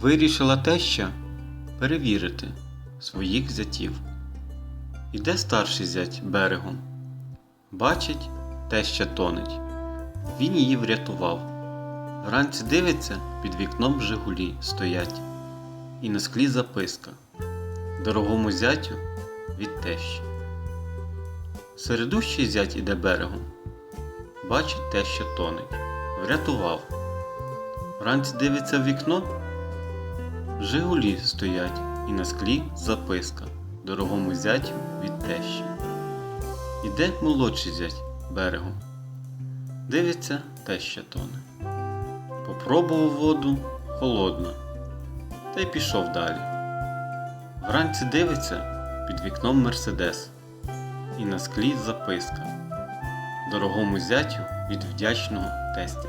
Вирішила теща перевірити своїх зятів. Іде старший зять берегом. Бачить, теща тонеть. Він її врятував. Вранці дивиться, під вікном Жигулі стоять, і на склі записка Дорогому зятю від тещі. Середущий зять іде берегом. Бачить теща тонеть. Врятував. Вранці дивиться в вікно. Жигулі стоять, і на склі записка Дорогому зятю від тещі. Іде молодший зять берегом. Дивиться, теща тоне. Попробував воду холодна, та й пішов далі. Вранці дивиться під вікном Мерседес, і на склі записка Дорогому зятю від вдячного тестя.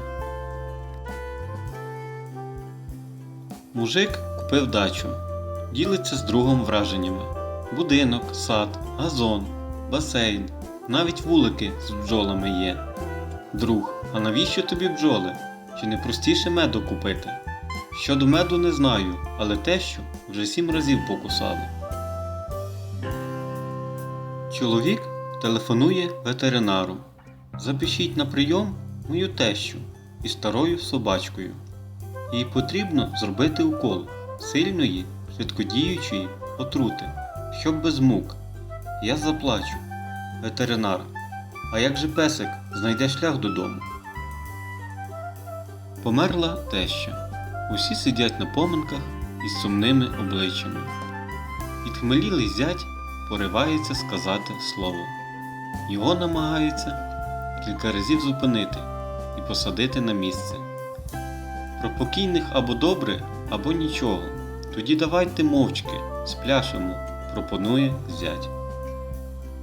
Мужик купив дачу, ділиться з другом враженнями. Будинок, сад, газон, басейн, навіть вулики з бджолами є. Друг, а навіщо тобі бджоли? Чи не простіше меду купити? Щодо меду не знаю, але тещу вже сім разів покусали. Чоловік телефонує ветеринару. Запишіть на прийом мою тещу із старою собачкою. Їй потрібно зробити укол сильної, швидкодіючої отрути, щоб без мук. Я заплачу. Ветеринар. А як же песик знайде шлях додому? Померла теща. Усі сидять на поминках із сумними обличчями. Підхмелілий зять поривається сказати слово. Його намагаються кілька разів зупинити і посадити на місце. Про покійних або добре, або нічого. Тоді давайте мовчки, спляшемо, пропонує зять.